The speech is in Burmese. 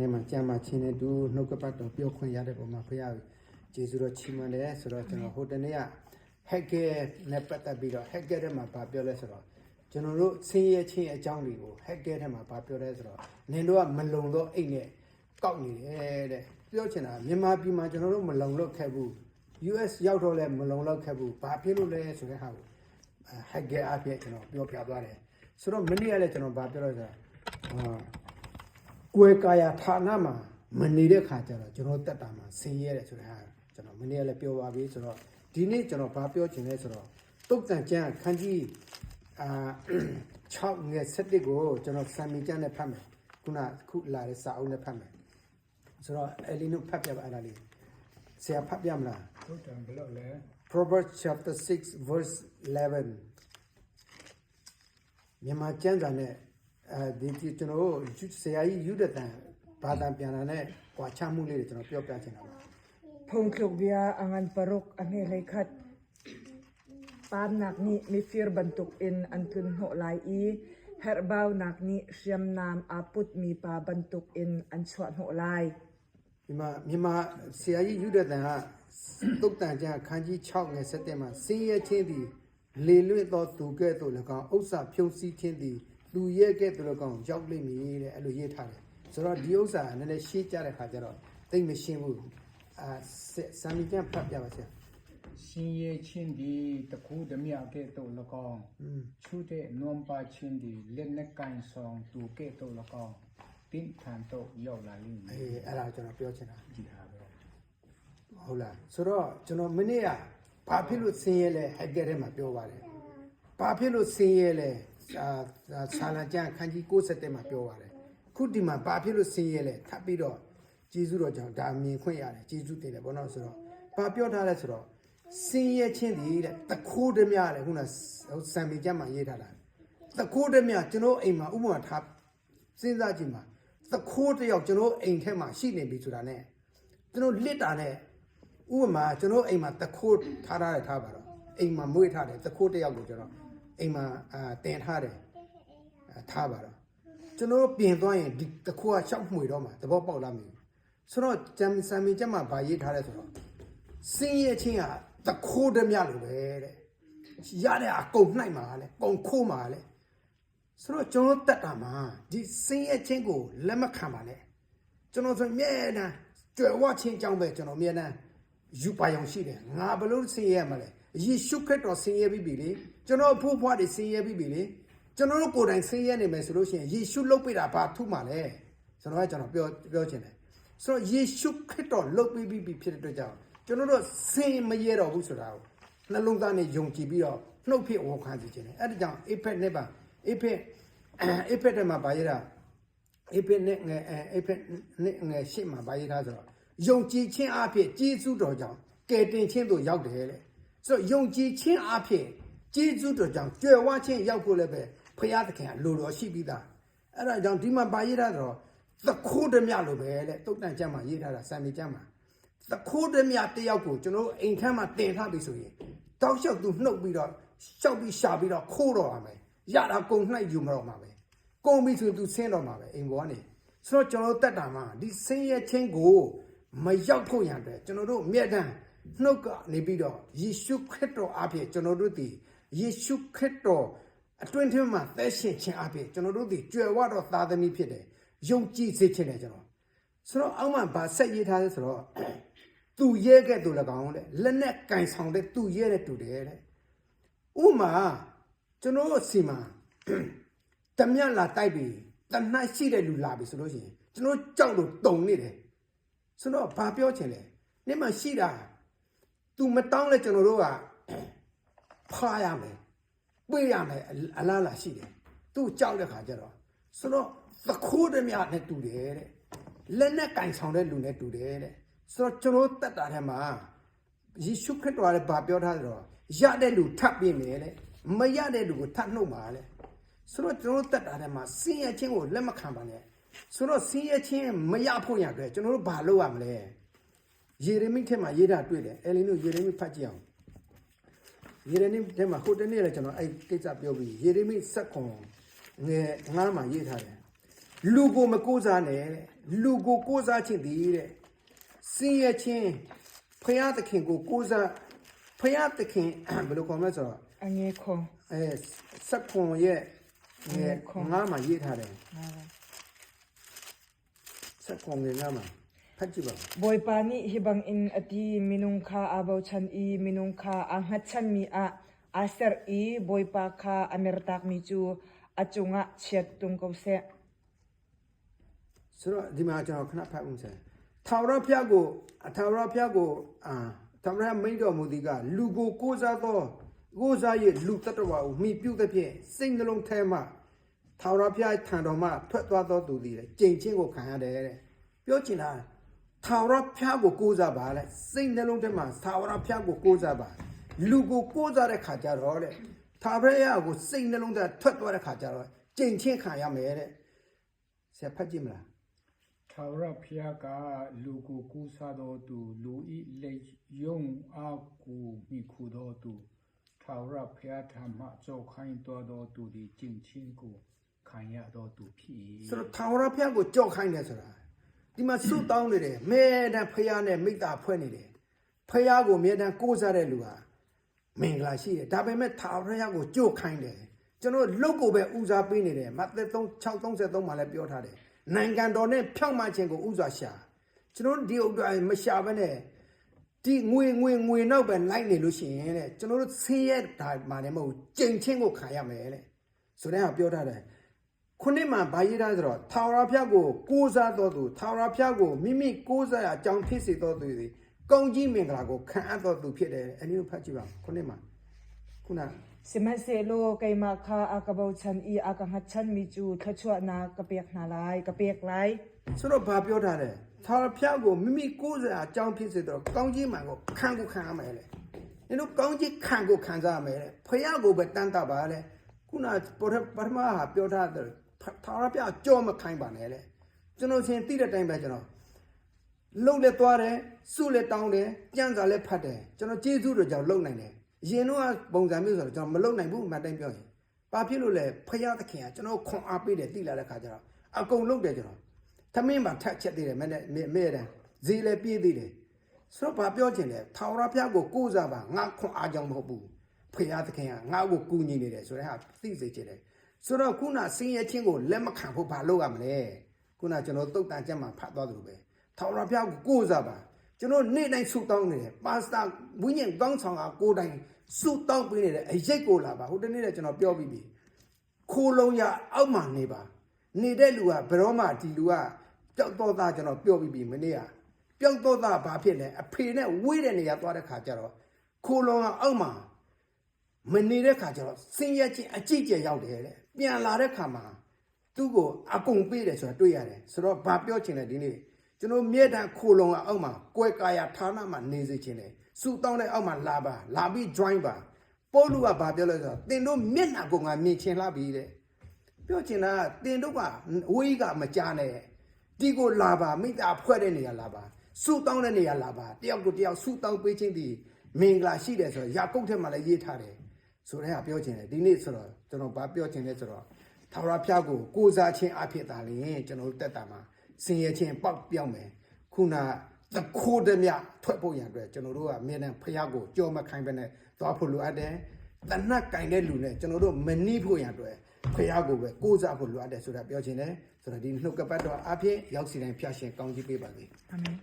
နေ့မှာကြံမှာချင်းတဲ့သူနှုတ်ကပတ်တော်ပြောခွင့်ရတဲ့ပုံမှာဖရားကျေးဇူးတော်ချီးမွမ်းတယ်ဆိုတော့ကျွန်တော်ဟိုတနေ့က hacker နဲ့ပတ်သက်ပြီးတော့ hacker ထဲမှာဗာပြောလဲဆိုတော့ကျွန်တော်တို့ဆင်းရဲခြင်းအကြောင်းတွေကို hacker ထဲမှာဗာပြောလဲဆိုတော့နင်တို့ကမလုံတော့အိတ်နဲ့ကောက်နေတယ်တဲ့ပြောချင်တာမြန်မာပြည်မှာကျွန်တော်တို့မလုံလောက်ခဲ့ဘူး US ရောက်တော့လဲမလုံလောက်ခဲ့ဘူးဘာဖြစ်လို့လဲဆိုတဲ့ဟာကို hacker အဖြစ်ကျွန်တော်ပြောပြသွားတယ်ဆိုတော့မနေ့ကလည်းကျွန်တော်ဗာပြောလို့ဆိုတာအာ ကွယ်ကာယဌာနမှာမနေတဲ့ခါကျတော့ကျွန်တော်တက်တာမှာဆင်းရဲတယ်ဆိုတဲ့ဟာကျွန်တော်မနေ့ကလည်းပြောပါပြီဆိုတော့ဒီနေ့ကျွန်တော်ဘာပြောချင်လဲဆိုတော့တုတ်တန်ကျမ်းခန်းကြီးအာ6ငယ်7ကိုကျွန်တော်စံမီကျမ်းနဲ့ဖတ်မယ်ခုနခုလာတဲ့စာအုပ်နဲ့ဖတ်မယ်ဆိုတော့အဲ့ဒီနုဖတ်ပြပါအဲ့ဒါလေးဆရာဖတ်ပြမလားဟုတ်တယ်ဘယ်လိုလဲ Proverbs chapter 6 verse 11မြန်မာကျမ်းစာနဲ့အဲ ဒီဒီကျွန်တော်တို့ယူဆရာကြီးယူဒတန်ဘာသာပြန်တာနဲ့ကွာချမှုလေးတွေကျွန်တော်ပြောပြချင်တာပါ Pungklog biya angan parok ane lekhat pan nak ni mi fir bantuk in antun ho lai i herbaw nak ni siam nam aput mi pa bantuk in an chwa ho lai ဒီမှာမြန်မာဆရာကြီးယူဒတန်ကတုတ်တန်ကျမ်းခန်းကြီး6ငယ်7မှာစင်းရဲချင်းသည်လေလွင့်သောသူကဲ့သို့၎င်းဥစ္စာဖြုံးစည်းခြင်းသည် လူရဲကဲ့သို့၎င်းရောက်လိမ့်မည်တဲ့အဲ့လိုရေးထားတယ်ဆိုတော့ဒီဥစ္စာကနည်းနည်းရှင်းကြတဲ့ခါကျတော့သိမရှင်းဘူးအာစံမီကျမ်းဖတ်ပြပါဆရာရှင်ရဲ့ချင်းဒီတခုဓမြကဲ့သို့လကောင်းချူတဲ့နွန်ပါချင်းဒီလက်နဲ့ကန်ဆောင်သူကဲ့သို့လကောင်းတင်းထန်တော့ရောက်လာလိမ့်မယ်အေးအဲ့ဒါကျွန်တော်ပြောချင်တာဒီဟာပဲဟုတ်လားဆိုတော့ကျွန်တော်မနေ့ကဘာဖြစ်လို့ဆင်းရဲလဲဟက်ကဲထဲမှာပြောပါတယ်ဘာဖြစ်လို့ဆင်းရဲလဲအာအာ ဆာလန်ကျန်ခန်းကြီး67မှာပြောပါတယ်ခုဒီမှာဘာဖြစ်လို့ဆင်းရဲလဲထပ်ပြီးတော့ကျေးဇူးတော်ကြောင့်ဒါမြင်ခွင့်ရတယ်ကျေးဇူးတင်တယ်ဘောနော်ဆိုတော့ဘာပြောထားလဲဆိုတော့ဆင်းရဲခြင်းဒီတဲ့တခိုးဓမြတဲ့ခုနစံမီကျမ်းမှာရေးထားတာတခိုးဓမြကျွန်တော်အိမ်မှာဥပမာထားစဉ်းစားကြည့်မှာတခိုးတစ်ယောက်ကျွန်တော်အိမ်ထဲမှာရှိနေပြီဆိုတာ ਨੇ ကျွန်တော်လစ်တာနဲ့ဥပမာကျွန်တော်အိမ်မှာတခိုးထားထားတယ်ထားပါတော့အိမ်မှာမွေးထားတယ်တခိုးတစ်ယောက်ကိုကျွန်တော် အိမ်မှာအာတင်ထားတယ်အာထားပါတော့ကျွန်တော်ပြင်သွားရင်ဒီတခိုးကရှောက်မှွေတော့မှာသဘောပေါက်လားမသိဘူးဆိုတော့ဂျမ်ဆမ်မီကျက်မှာဗာရေးထားတယ်ဆိုတော့စင်းရဲ့ချင်းကတခိုးဓမြလိုပဲတဲ့ရတဲ့အကုန်နှိုက်မှာလေကုန်ခိုးမှာလေဆိုတော့ကျွန်တော်တက်တာမှာဒီစင်းရဲ့ချင်းကိုလက်မခံပါနဲ့ကျွန်တော်ဆိုမြဲတမ်းကြွယ်ဝချင်းကြောင်းပဲကျွန်တော်မြဲတမ်းယူပါအောင်ရှိတယ်ငါဘလို့ဆင်းရဲမှာလဲယေရှုခရစ်တော်ဆင်းရဲပြီးပြီလေ ကျွန်တော်အဖို့ဖွားတွေဆင်းရဲပြီးပြီလေကျွန်တော်တို့ကိုယ်တိုင်ဆင်းရဲနေမယ်ဆိုလို့ရှိရင်ယေရှုလုတ်ပြတာဘာထုမှာလဲကျွန်တော်ကကျွန်တော်ပြောပြောချင်တယ်ဆိုတော့ယေရှုခရစ်တော်လုတ်ပြီးပြီဖြစ်တဲ့အတွက်ကြောင့်ကျွန်တော်တို့ဆင်းမရဲတော့ဘူးဆိုတာကိုနှလုံးသားနဲ့ယုံကြည်ပြီးတော့နှုတ်ဖြစ်ဝေါခံစီခြင်းတယ်အဲ့ဒါကြောင့်အိဖက်နဲ့ပါအိဖက်အိဖက်တဲ့မှာဗာရတာအေဖက်နဲ့ငယ်အေဖက်နဲ့ငယ်ရှစ်မှာဗာရေးထားဆိုတော့ယုံကြည်ခြင်းအဖြစ်ကျေးဇူးတော်ကြောင့်ကယ်တင်ခြင်းတို့ရောက်တယ်လေဆိုတော့ယုံကြည်ခြင်းအဖြစ် ကျေးဇူးတော်ကြောင့်ကြွယ်ဝခြင်းရောက်ဖို့လည်းပဲဖရာသခင်ကလိုတော်ရှိပြီးသားအဲ့ဒါကြောင့်ဒီမှာဗာရေးထားတော့သခိုးဓမြလိုပဲလေတုတ်တန်ကျမ်းမှာရေးထားတာစံနေကျမ်းမှာသခိုးဓမြတယောက်ကိုကျွန်တော်တို့အိမ်ခမ်းမှာတင်ထားပြီဆိုရင်တောက်လျှောက်သူနှုတ်ပြီးတော့ရှောက်ပြီးရှာပြီးတော့ခိုးတော့ရမယ်ရတာကုံနှိုက်ယူမတော့မှာပဲကုန်ပြီဆိုသူဆင်းတော့မှာပဲအိမ်ပေါ်ကနေဆိုတော့ကျွန်တော်တို့တက်တာမှာဒီဆင်းရဲခြင်းကိုမရောက်ဖို့ရန်အတွက်ကျွန်တော်တို့မြတ်တမ်းနှုတ်ကနေပြီးတော့ယေရှုခရစ်တော်အဖြစ်ကျွန်တော်တို့ဒီ ယေရှုခရစ်တော်အတွင်းထဲမှာသက်ရှင်ခြင်းအဖြစ်ကျွန်တော်တို့ဒီကြွယ်ဝတော့သာသမီဖြစ်တယ်ယုံကြည်စေခြင်းတယ်ကျွန်တော်ဆိုတော့အောက်မှာဗာဆက်ရေးထားတယ်ဆိုတော့သူရဲခဲ့သူ၎င်းတဲ့လက်နဲ့ကင်ဆောင်တဲ့သူရဲတဲ့တူတယ်တဲ့ဥမာကျွန်တော်တို့စီမှာတမျက်လာတိုက်ပြီးတနှိုက်ရှိတဲ့လူလာပြီဆိုလို့ရှိရင်ကျွန်တော်ကြောက်လို့တုံနေတယ်ဆိုတော့ဘာပြောချင်လဲနေ့မှရှိတာ तू မတောင်းလဲကျွန်တော်တို့က ဖားရမယ်ပြေးရမယ်အလားလာရှိတယ် तू ကြောက်တဲ့ခါကျတော့ဆိုတော့သခိုးတမျှနဲ့တူတယ်တဲ့လက်နဲ့ကင်ဆောင်တဲ့လူနဲ့တူတယ်တဲ့ဆိုတော့ကျွန်တော်တက်တာထဲမှာယေရှုခရစ်တော်ကလည်းဗာပြောထားတယ်တော့ရတဲ့လူထပ်ပြင်မယ်တဲ့မရတဲ့လူကိုထပ်နှုတ်ပါလေဆိုတော့ကျွန်တော်တို့တက်တာထဲမှာစင်းရဲချင်းကိုလက်မခံပါနဲ့ဆိုတော့စင်းရဲချင်းမရဖို့ရအတွက်ကျွန်တော်တို့ဘာလုပ်ရမလဲယေရမိထဲမှာရေးတာတွေ့တယ်အဲလင်းတို့ယေရမိဖတ်ကြည့်အောင် ယေရမိထဲမှာဟိုတနေ့လည်းကျွန်တော်အဲ့ကိစ္စပြောပြီးယေရမိဆက်ခွန်ငယ်ငါးမှာရေးထားတယ်လူကိုမကိုးစားနဲ့တဲ့လူကိုကိုးစားခြင်းတည်တဲ့စင်ရချင်းဖယားသခင်ကိုကိုးစားဖယားသခင်ဘယ်လိုခေါ်မလဲဆိုတော့အငယ်ခေါ်အဲစက်ခွန်ရဲ့ငယ်ငါးမှာရေးထားတယ်စက်ခွန်ငယ်ငါးမှာ ဖတ်ကြည့်ပါဦး boy pani hibang in ati minung kha abaw chan i minung kha angat chan mi a aser i boy pa kha amertak mi chu achunga chet tung ko se ဆိုတော့ဒီမှာကျွန်တော်ခဏဖတ်ဦးစမ်းထာဝရဘုရားကိုအထာဝရဘုရားကိုအာထာဝရမိန့်တော်မူသည်ကလူကိုကိုးစားသောကိုးစား၍လူတတ္တဝါကိုမိပြုသဖြင့်စိတ်နှလုံးထဲမှထာဝရဘုရားထံတော်မှထွက်သွားသောသူသည်ကြိမ်ချင်းကိုခံရတယ်တဲ့ပြောချင်တာ ထာဝရဘုရားကိုကိုးစားပါလေစိတ်နှလုံးထဲမှာထာဝရဘုရားကိုကိုးစားပါလူကိုကိုးစားတဲ့ခါကျတော့တဲ့ထာဝရဘုရားကိုစိတ်နှလုံးထဲထွက်သွားတဲ့ခါကျတော့ကြိမ်ချင်းခံရမယ်တဲ့ဆရာဖတ်ကြည့်မလားထာဝရဘုရားကလူကိုကူးစားတော်သူလူဤလက်ယုံအားကိုမိခုတော်သူထာဝရဘုရားထံမှကြောက်ခိုင်းတော်တော်သူဒီကျင့်ချင်းကိုခံရတော်သူဖြစ်၏ဆိုတော့ထာဝရဘုရားကိုကြောက်ခိုင်းတယ်ဆိုတာ ဒီမှာဆုတောင်းနေတယ်မဲတန်ဖះနဲ့မိသားဖွဲ့နေတယ်ဖះကိုမဲတန်ကိုးစားတဲ့လူဟာမင်္ဂလာရှိတယ်ဒါပေမဲ့ထာဝရဘုရားကိုကြောက်ခိုင်းတယ်ကျွန်တော်လုတ်ကိုပဲဦးစားပေးနေတယ်မသက်3 633မှာလည်းပြောထားတယ်နိုင်ငံတော်နဲ့ဖြောင့်မခြင်းကိုဦးစားရှာကျွန်တော်ဒီဥဒ္ဒမရှာဘဲနဲ့ဒီငွေငွေငွေနောက်ပဲလိုက်နေလို့ရှိရင်တဲ့ကျွန်တော်တို့ဆင်းရဲတာမှလည်းမဟုတ်ကြိမ်ချင်းကိုခံရမယ်တဲ့ဆိုတဲ့ဟာပြောထားတယ် ခုနှစ်မှာဗာရေးထားဆိုတော့ထာဝရဘုရားကိုကိုးစားတော်သူထာဝရဘုရားကိုမိမိကိုးစားရာအကြောင်းဖြစ်စေတော်သူသည်ကောင်းကြီးမင်္ဂလာကိုခံအပ်တော်သူဖြစ်တယ်အနည်းကိုဖတ်ကြည့်ပါခုနှစ်မှာခုန siman se lo kay ma kha akabaw chan i akangat chan mi chu thachwa na kapek na lai kapek lai ဆိုတော့ဗာပြောထားတယ်ထာဝရဘုရားကိုမိမိကိုးစားရာအကြောင်းဖြစ်စေတော်ကောင်းကြီးမှန်ကိုခံကိုခံရမယ်လေဒီလိုကောင်းကြီးခံကိုခံစားရမယ်လေဖခင်ကိုပဲတန်တာပါလေခုနပထပထမဟာပြောထားတယ် ထာဝရဘုရားကြောမခိုင်းပါနဲ့လေကျွန်တော်ရှင်သိတဲ့အတိုင်းပဲကျွန်တော်လှုပ်လက်သွားတယ်စုလက်တောင်းတယ်ကြံစာလက်ဖတ်တယ်ကျွန်တော်ကျေးဇူးတော်ကြောင့်လှုပ်နိုင်တယ်အရင်တော့ပုံစံမျိုးဆိုတော့ကျွန်တော်မလှုပ်နိုင်ဘူးမှတ်တိုင်းပြောရင်ဘာဖြစ်လို့လဲဖရာသခင်ကကျွန်တော်ခွန်အားပေးတယ်တိလာတဲ့ခါကျတော့အကုန်လှုပ်တယ်ကျွန်တော်သမင်းမှာထက်ချက်သေးတယ်မနဲ့မဲတယ်ဈေးလည်းပြေးသေးတယ်ဆိုတော့ဘာပြောချင်လဲထာဝရဘုရားကိုကိုးစားပါငါခွန်အားကြောင့်မဟုတ်ဘူးဖရာသခင်ကငါ့ကိုကူညီနေတယ်ဆိုတဲ့ဟာသိစေချင်တယ် ဆိုတော့ခုနစင်းရဲချင်းကိုလက်မခံဖို့ဘာလုပ်ရမလဲခုနကျွန်တော်တုတ်တန်ချက်မှာဖတ်သွားသလိုပဲထာဝရဘုရားကိုကိုးစားပါကျွန်တော်နေ့တိုင်းဆုတောင်းနေတယ်ပါစတာဝိညာဉ်ကောင်းဆောင်ကကိုယ်တိုင်ဆုတောင်းပေးနေတယ်အရိတ်ကိုလာပါဟိုတနေ့ကကျွန်တော်ပြောပြီးပြီခိုးလုံးရအောက်မှာနေပါနေတဲ့လူကဘယ်တော့မှဒီလူကပျောက်တော့သားကျွန်တော်ပြောပြီးပြီမနေ့ကပျောက်တော့သားဘာဖြစ်လဲအဖေနဲ့ဝေးတဲ့နေရာသွားတဲ့ခါကျတော့ခိုးလုံးကအောက်မှာမနေတဲ့ခါကျတော့စင်ရက်ချင်းအကြည့်ကျရောက်တယ်တဲ့ ပြန်လာတဲ့ခါမှာသူ့ကိုအကုန်ပေးတယ်ဆိုတာတွေ့ရတယ်ဆိုတော့ဘာပြောချင်လဲဒီနေ့ကျွန်တော်မြေတံခိုလုံကအောက်မှာကွဲကာယဌာနမှာနေစေချင်တယ်စူတောင်းတဲ့အောက်မှာလာပါလာပြီး join ပါပို့လူကဘာပြောလဲဆိုတော့တင်တို့မျက်နှာကိုငါမြင်ချင်လာပြီတဲ့ပြောချင်တာကတင်တို့ကဝေးကမကြားနဲ့ဒီကိုလာပါမိသားဖွဲ့တဲ့နေရာလာပါစူတောင်းတဲ့နေရာလာပါတယောက်ကိုတယောက်စူတောင်းပေးခြင်းဒီမင်္ဂလာရှိတယ်ဆိုတော့ယာကုပ်ထဲမှာလည်းရေးထားတယ် ဆိုတဲ့ဟာပြောချင်တယ်ဒီနေ့ဆိုတော့ကျွန်တော်ဘာပြောချင်လဲဆိုတော့ထာဝရဘုရားကိုကိုးစားခြင်းအဖြစ်သာလျှင်ကျွန်တော်တို့တက်တာမှာစင်ရခြင်းပေါက်ပြောင်းမယ်ခုနသခိုးတမြထွက်ဖို့ရန်အတွက်ကျွန်တော်တို့ကမြင်တဲ့ဘုရားကိုကြောမခိုင်းပဲနဲ့သွားဖို့လိုအပ်တယ်တနတ်ကင်တဲ့လူနဲ့ကျွန်တော်တို့မနှိဖို့ရန်အတွက်ဘုရားကိုပဲကိုးစားဖို့လိုအပ်တယ်ဆိုတာပြောချင်တယ်ဆိုတော့ဒီနှုတ်ကပတ်တော်အဖြစ်ရောက်စီတိုင်းဖျားရှင်ကောင်းကြီးပေးပါစေ amen